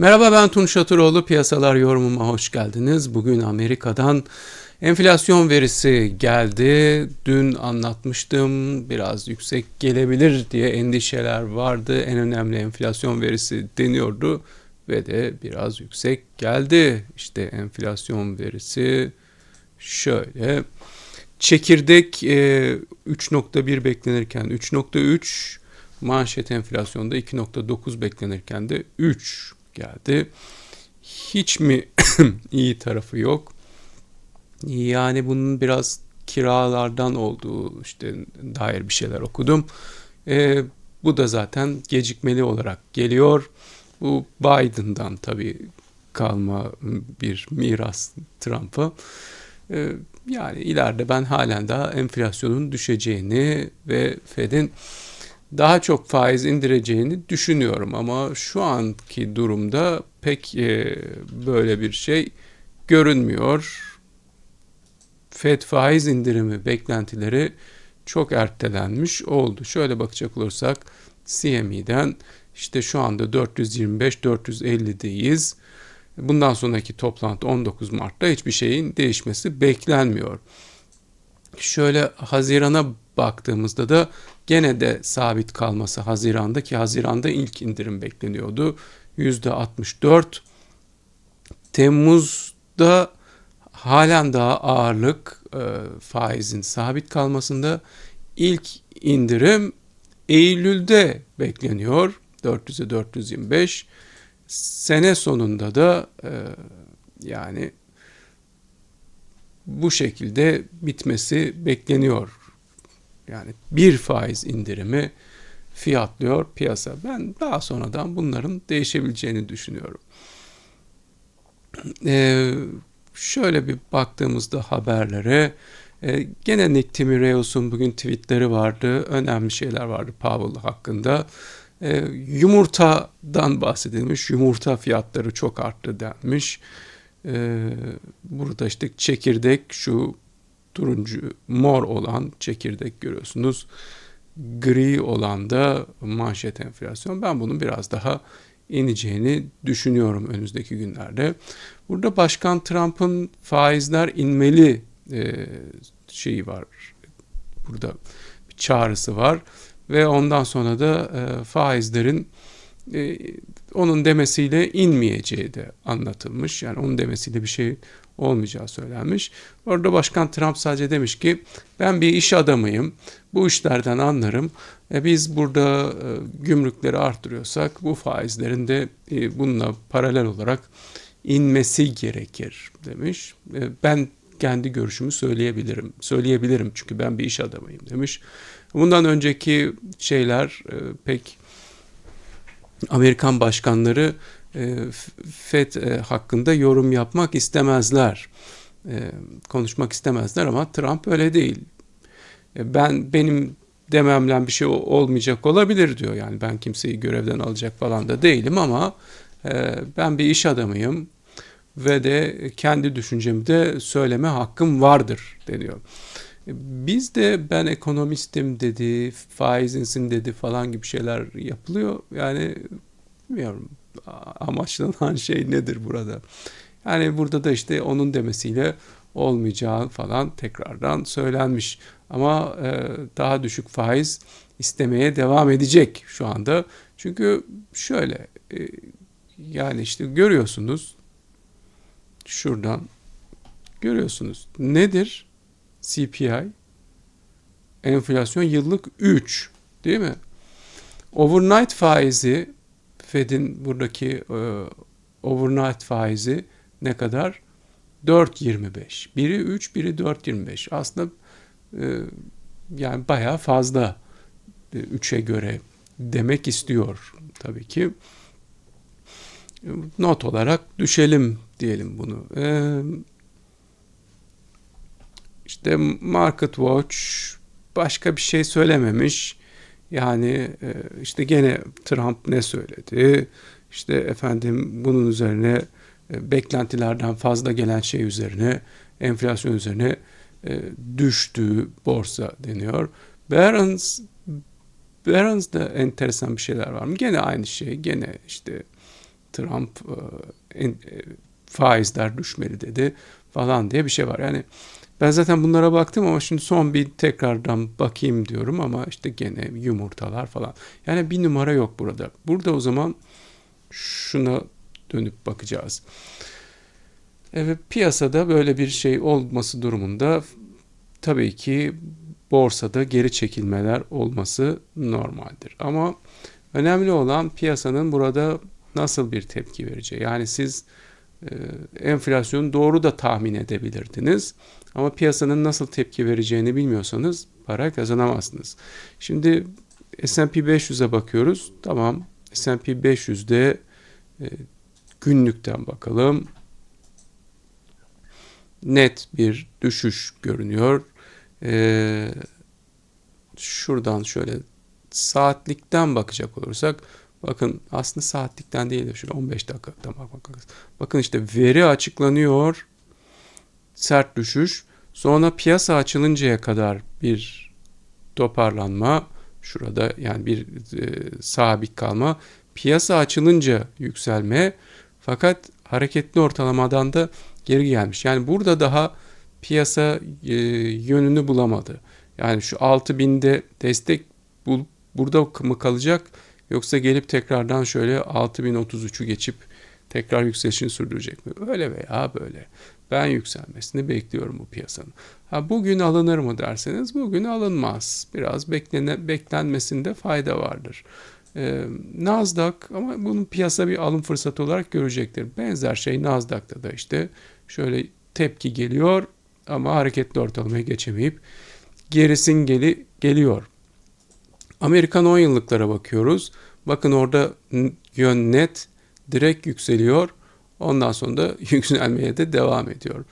Merhaba ben Tunç Şatıroğlu. Piyasalar yorumuma hoş geldiniz. Bugün Amerika'dan enflasyon verisi geldi. Dün anlatmıştım. Biraz yüksek gelebilir diye endişeler vardı. En önemli enflasyon verisi deniyordu ve de biraz yüksek geldi. İşte enflasyon verisi şöyle. Çekirdek e, 3.1 beklenirken 3.3 manşet enflasyonda 2.9 beklenirken de 3 geldi. Hiç mi iyi tarafı yok? Yani bunun biraz kiralardan olduğu işte dair bir şeyler okudum. E, bu da zaten gecikmeli olarak geliyor. Bu Biden'dan tabii kalma bir miras Trump'a. E, yani ileride ben halen daha enflasyonun düşeceğini ve Fed'in daha çok faiz indireceğini düşünüyorum ama şu anki durumda pek e, böyle bir şey görünmüyor. Fed faiz indirimi beklentileri çok ertelenmiş oldu. Şöyle bakacak olursak CME'den işte şu anda 425-450'deyiz. Bundan sonraki toplantı 19 Mart'ta hiçbir şeyin değişmesi beklenmiyor. Şöyle Haziran'a baktığımızda da gene de sabit kalması Haziran'da ki Haziran'da ilk indirim bekleniyordu. %64. Temmuz'da halen daha ağırlık e, faizin sabit kalmasında ilk indirim Eylül'de bekleniyor. 400'e 425. Sene sonunda da e, yani bu şekilde bitmesi bekleniyor. Yani bir faiz indirimi fiyatlıyor piyasa. Ben daha sonradan bunların değişebileceğini düşünüyorum. Ee, şöyle bir baktığımızda haberlere e, gene Nick Timiraos'un bugün tweetleri vardı. Önemli şeyler vardı Powell hakkında. E, yumurtadan bahsedilmiş. Yumurta fiyatları çok arttı denmiş. E, burada işte çekirdek şu turuncu mor olan çekirdek görüyorsunuz. Gri olan da manşet enflasyon. Ben bunun biraz daha ineceğini düşünüyorum önümüzdeki günlerde. Burada Başkan Trump'ın faizler inmeli e, şeyi var. Burada bir çağrısı var ve ondan sonra da e, faizlerin e, onun demesiyle inmeyeceği de anlatılmış. Yani onun demesiyle bir şey olmayacağı söylenmiş. Orada Başkan Trump sadece demiş ki ben bir iş adamıyım. Bu işlerden anlarım. E, biz burada e, gümrükleri arttırıyorsak bu faizlerin de e, bununla paralel olarak inmesi gerekir demiş. E, ben kendi görüşümü söyleyebilirim. Söyleyebilirim çünkü ben bir iş adamıyım demiş. Bundan önceki şeyler e, pek Amerikan başkanları FED e, hakkında yorum yapmak istemezler. E, konuşmak istemezler ama Trump öyle değil. Ben benim dememle bir şey olmayacak olabilir diyor. Yani ben kimseyi görevden alacak falan da değilim ama ben bir iş adamıyım ve de kendi düşüncemi de söyleme hakkım vardır deniyor. Biz de ben ekonomistim dedi, faizinsin dedi falan gibi şeyler yapılıyor. Yani bilmiyorum amaçlanan şey nedir burada? Yani burada da işte onun demesiyle olmayacağı falan tekrardan söylenmiş. Ama e, daha düşük faiz istemeye devam edecek şu anda. Çünkü şöyle e, yani işte görüyorsunuz şuradan görüyorsunuz nedir CPI enflasyon yıllık 3 değil mi? Overnight faizi Fed'in buradaki e, overnight faizi ne kadar? 4.25. Biri 3, biri 4.25. Aslında e, yani bayağı fazla e, 3'e göre demek istiyor tabii ki. Not olarak düşelim diyelim bunu. E, işte Market Watch başka bir şey söylememiş. Yani e, işte gene Trump ne söyledi? İşte efendim bunun üzerine e, beklentilerden fazla gelen şey üzerine enflasyon üzerine e, düştü borsa deniyor. Barron's Barron's'da enteresan bir şeyler var mı? Gene aynı şey. Gene işte Trump faizler düşmeli dedi falan diye bir şey var. Yani ben zaten bunlara baktım ama şimdi son bir tekrardan bakayım diyorum ama işte gene yumurtalar falan. Yani bir numara yok burada. Burada o zaman şuna dönüp bakacağız. Evet piyasada böyle bir şey olması durumunda tabii ki borsada geri çekilmeler olması normaldir. Ama önemli olan piyasanın burada nasıl bir tepki vereceği. Yani siz enflasyonu doğru da tahmin edebilirdiniz. Ama piyasanın nasıl tepki vereceğini bilmiyorsanız para kazanamazsınız. Şimdi S&P 500'e bakıyoruz. Tamam S&P 500'de e, günlükten bakalım. Net bir düşüş görünüyor. E, şuradan şöyle saatlikten bakacak olursak bakın aslında saatlikten değil de şöyle 15 dakikadan bakmak Bakın işte veri açıklanıyor. Sert düşüş. Sonra piyasa açılıncaya kadar bir toparlanma. Şurada yani bir e, sabit kalma. Piyasa açılınca yükselme. Fakat hareketli ortalamadan da geri gelmiş. Yani burada daha piyasa e, yönünü bulamadı. Yani şu 6000'de destek bul, burada mı kalacak yoksa gelip tekrardan şöyle 6033'ü geçip tekrar yükselişini sürdürecek mi? Öyle veya böyle. Ben yükselmesini bekliyorum bu piyasanın. Ha, bugün alınır mı derseniz bugün alınmaz. Biraz beklene, beklenmesinde fayda vardır. Ee, Nasdaq ama bunun piyasa bir alım fırsatı olarak görecektir. Benzer şey Nasdaq'ta da işte şöyle tepki geliyor ama hareketli ortalamaya geçemeyip gerisin geli, geliyor. Amerikan 10 yıllıklara bakıyoruz. Bakın orada yön net direkt yükseliyor. Ondan sonra da yükselmeye de devam ediyor.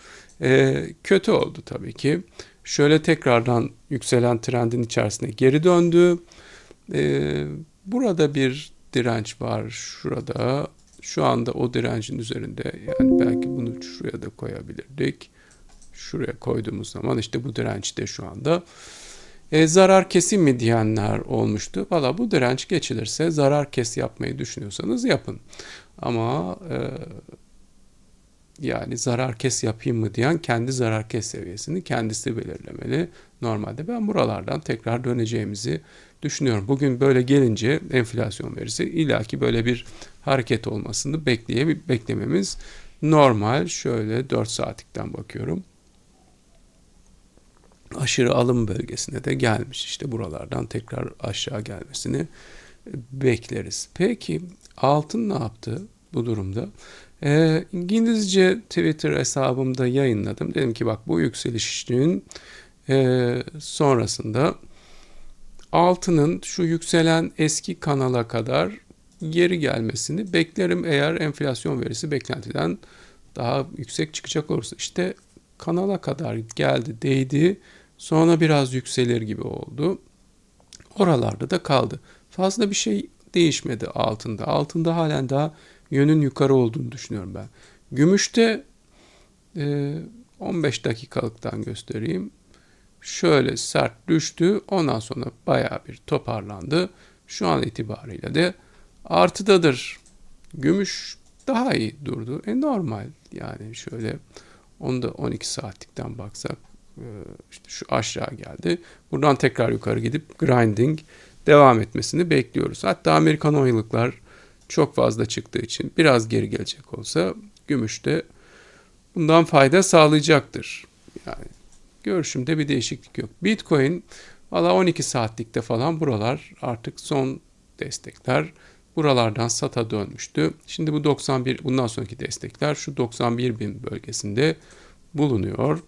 E, kötü oldu tabii ki. Şöyle tekrardan yükselen trendin içerisine geri döndü. E, burada bir direnç var şurada. Şu anda o direncin üzerinde yani belki bunu şuraya da koyabilirdik. Şuraya koyduğumuz zaman işte bu direnç de şu anda. E, zarar kesin mi diyenler olmuştu. Valla bu direnç geçilirse zarar kes yapmayı düşünüyorsanız yapın. Ama e, yani zarar kes yapayım mı diyen kendi zarar kes seviyesini kendisi belirlemeli. Normalde ben buralardan tekrar döneceğimizi düşünüyorum. Bugün böyle gelince enflasyon verisi illaki böyle bir hareket olmasını bekleye, beklememiz normal. Şöyle 4 saatlikten bakıyorum. Aşırı alım bölgesine de gelmiş. İşte buralardan tekrar aşağı gelmesini bekleriz. Peki altın ne yaptı bu durumda? E, İngilizce Twitter hesabımda yayınladım. Dedim ki bak bu yükselişin e, sonrasında altının şu yükselen eski kanala kadar geri gelmesini beklerim eğer enflasyon verisi beklentiden daha yüksek çıkacak olursa. İşte kanala kadar geldi, değdi. Sonra biraz yükselir gibi oldu. Oralarda da kaldı. Fazla bir şey değişmedi altında. Altında halen daha yönün yukarı olduğunu düşünüyorum ben. Gümüşte e, 15 dakikalıktan göstereyim. Şöyle sert düştü. Ondan sonra baya bir toparlandı. Şu an itibariyle de artıdadır. Gümüş daha iyi durdu. E normal yani şöyle onu da 12 saatlikten baksak e, işte şu aşağı geldi. Buradan tekrar yukarı gidip grinding devam etmesini bekliyoruz. Hatta Amerikan 10 yıllıklar çok fazla çıktığı için biraz geri gelecek olsa gümüş de bundan fayda sağlayacaktır. Yani görüşümde bir değişiklik yok. Bitcoin valla 12 saatlikte falan buralar artık son destekler. Buralardan SATA dönmüştü. Şimdi bu 91 bundan sonraki destekler şu 91 bin bölgesinde bulunuyor.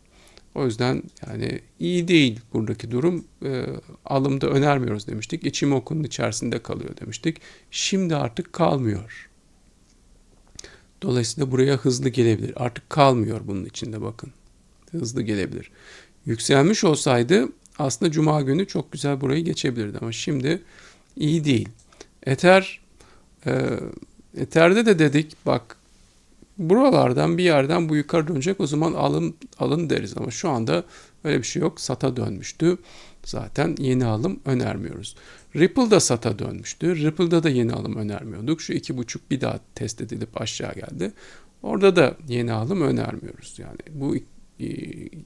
O yüzden yani iyi değil buradaki durum. E, alımda önermiyoruz demiştik. Ichimoku'nun içerisinde kalıyor demiştik. Şimdi artık kalmıyor. Dolayısıyla buraya hızlı gelebilir. Artık kalmıyor bunun içinde bakın. Hızlı gelebilir. Yükselmiş olsaydı aslında cuma günü çok güzel burayı geçebilirdi ama şimdi iyi değil. Ether e, Ether'de de dedik bak buralardan bir yerden bu yukarı dönecek o zaman alın alın deriz ama şu anda öyle bir şey yok. Sata dönmüştü. Zaten yeni alım önermiyoruz. Ripple'da sata dönmüştü. Ripple'da da yeni alım önermiyorduk. Şu iki buçuk bir daha test edilip aşağı geldi. Orada da yeni alım önermiyoruz. Yani bu e,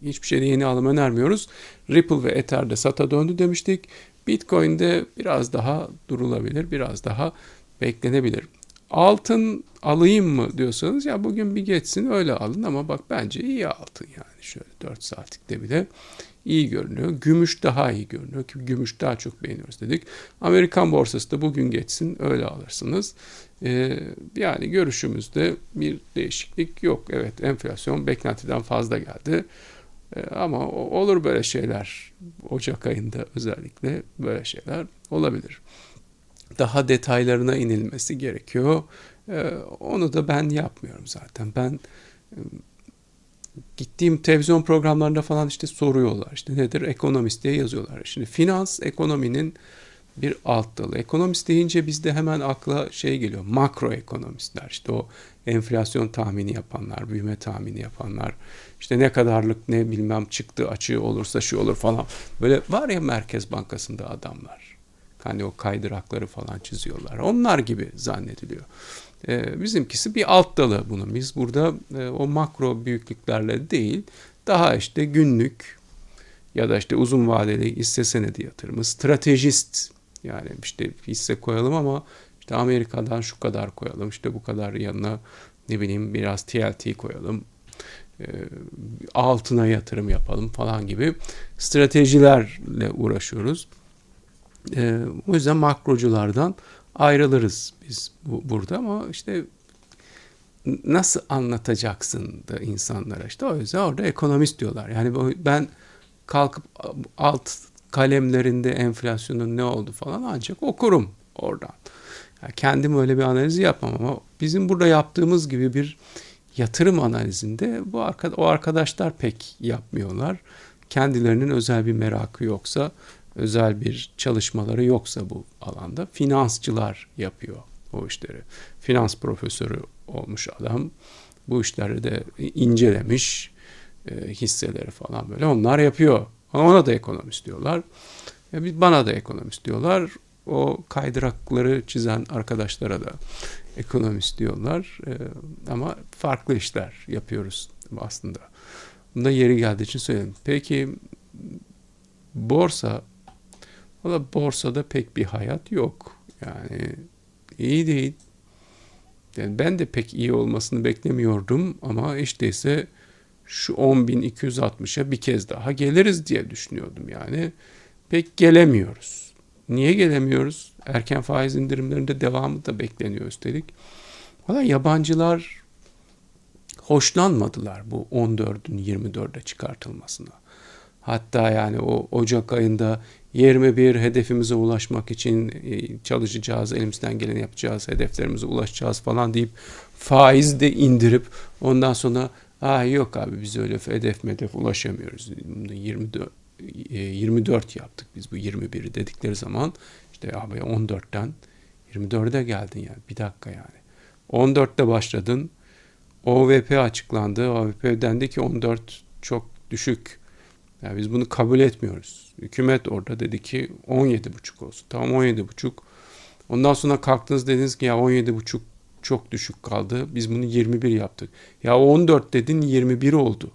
hiçbir şeyde yeni alım önermiyoruz. Ripple ve Ether'de sata döndü demiştik. Bitcoin'de biraz daha durulabilir, biraz daha beklenebilir. Altın alayım mı diyorsanız ya bugün bir geçsin öyle alın ama bak bence iyi altın yani şöyle 4 saatlikte bile iyi görünüyor. Gümüş daha iyi görünüyor ki gümüş daha çok beğeniyoruz dedik. Amerikan borsası da bugün geçsin öyle alırsınız. Ee, yani görüşümüzde bir değişiklik yok. Evet enflasyon beklentiden fazla geldi. Ee, ama olur böyle şeyler. Ocak ayında özellikle böyle şeyler olabilir. Daha detaylarına inilmesi gerekiyor. Ee, onu da ben yapmıyorum zaten. Ben gittiğim televizyon programlarında falan işte soruyorlar. İşte nedir? Ekonomist diye yazıyorlar. Şimdi finans ekonominin bir alt dalı. Ekonomist deyince bizde hemen akla şey geliyor. Makro ekonomistler. İşte o enflasyon tahmini yapanlar, büyüme tahmini yapanlar. İşte ne kadarlık ne bilmem çıktı açığı olursa şu olur falan. Böyle var ya Merkez Bankası'nda adamlar. Hani o kaydırakları falan çiziyorlar. Onlar gibi zannediliyor. E, bizimkisi bir alt dalı bunun. Biz burada e, o makro büyüklüklerle değil, daha işte günlük ya da işte uzun vadeli hisse senedi yatırımı, stratejist yani işte hisse koyalım ama işte Amerika'dan şu kadar koyalım, işte bu kadar yanına ne bileyim biraz TLT koyalım, e, altına yatırım yapalım falan gibi stratejilerle uğraşıyoruz. E, o yüzden makroculardan ayrılırız biz bu, burada ama işte nasıl anlatacaksın da insanlara işte o yüzden orada ekonomist diyorlar. Yani ben kalkıp alt kalemlerinde enflasyonun ne oldu falan ancak okurum oradan. Yani kendim öyle bir analizi yapmam ama bizim burada yaptığımız gibi bir yatırım analizinde bu o arkadaşlar pek yapmıyorlar. Kendilerinin özel bir merakı yoksa özel bir çalışmaları yoksa bu alanda finansçılar yapıyor o işleri. Finans profesörü olmuş adam bu işleri de incelemiş e, hisseleri falan böyle onlar yapıyor. Ona da ekonomist diyorlar. E, bana da ekonomist diyorlar. O kaydırakları çizen arkadaşlara da ekonomist diyorlar. E, ama farklı işler yapıyoruz aslında. Bunda yeri geldiği için söyleyeyim. Peki borsa Valla borsada pek bir hayat yok. Yani iyi değil. Yani ben de pek iyi olmasını beklemiyordum ama işte ise şu 10.260'a bir kez daha geliriz diye düşünüyordum yani. Pek gelemiyoruz. Niye gelemiyoruz? Erken faiz indirimlerinde devamı da bekleniyor üstelik. Valla yabancılar hoşlanmadılar bu 14'ün 24'e çıkartılmasına. Hatta yani o Ocak ayında 21 hedefimize ulaşmak için e, çalışacağız, elimizden geleni yapacağız, hedeflerimize ulaşacağız falan deyip faiz de indirip ondan sonra Aa yok abi biz öyle hedef hedef ulaşamıyoruz. 24 24 e, yaptık biz bu 21'i dedikleri zaman işte abi 14'ten 24'e geldin yani bir dakika yani. 14'te başladın. OVP açıklandı. OVP dendi ki 14 çok düşük. Yani biz bunu kabul etmiyoruz. Hükümet orada dedi ki 17,5 olsun. Tamam 17,5. Ondan sonra kalktınız dediniz ki ya 17,5 çok düşük kaldı. Biz bunu 21 yaptık. Ya 14 dedin 21 oldu.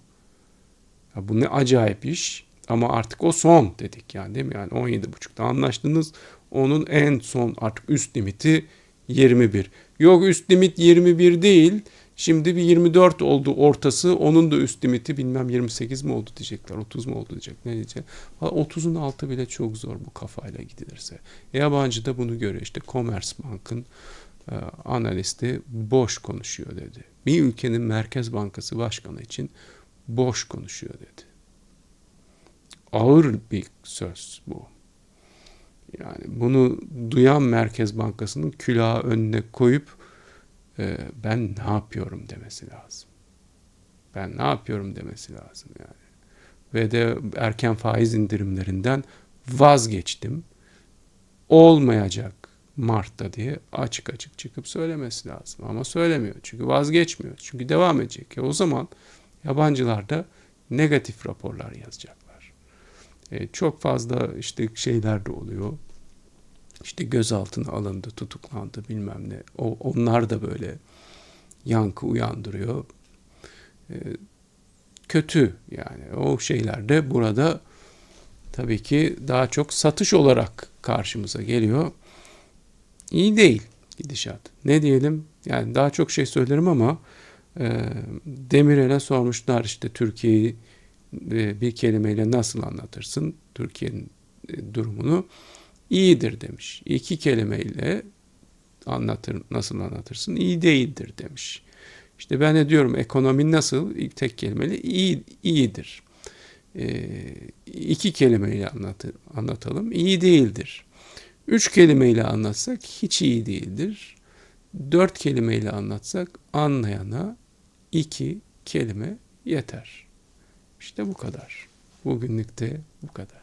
Ya bu ne acayip iş. Ama artık o son dedik yani değil mi? Yani 17,5'ta anlaştınız. Onun en son artık üst limiti 21. Yok üst limit 21 değil. Şimdi bir 24 oldu ortası. Onun da üst limiti bilmem 28 mi oldu diyecekler. 30 mu oldu diyecek. Ne diyecek? 30'un altı bile çok zor bu kafayla gidilirse. Yabancı da bunu görüyor. İşte Commerzbank'ın e, analisti boş konuşuyor dedi. Bir ülkenin Merkez Bankası Başkanı için boş konuşuyor dedi. Ağır bir söz bu. Yani bunu duyan Merkez Bankası'nın külahı önüne koyup e, ben ne yapıyorum demesi lazım. Ben ne yapıyorum demesi lazım yani. Ve de erken faiz indirimlerinden vazgeçtim. Olmayacak Mart'ta diye açık açık çıkıp söylemesi lazım. Ama söylemiyor. Çünkü vazgeçmiyor. Çünkü devam edecek. Ya o zaman yabancılar da negatif raporlar yazacaklar. E, çok fazla işte şeyler de oluyor. İşte gözaltına alındı, tutuklandı bilmem ne. O, onlar da böyle yankı uyandırıyor. Ee, kötü yani o şeyler de burada tabii ki daha çok satış olarak karşımıza geliyor. İyi değil gidişat. Ne diyelim? Yani daha çok şey söylerim ama e, Demirel'e sormuşlar işte Türkiye'yi e, bir kelimeyle nasıl anlatırsın Türkiye'nin e, durumunu? İyidir demiş. İki kelimeyle anlatır nasıl anlatırsın? İyi değildir demiş. İşte ben de diyorum ekonomi nasıl? Tek kelimeyle iyi iyidir. E, iki kelimeyle anlat, anlatalım. İyi değildir. Üç kelimeyle anlatsak hiç iyi değildir. Dört kelimeyle anlatsak anlayana iki kelime yeter. İşte bu kadar. Bugünlük de bu kadar.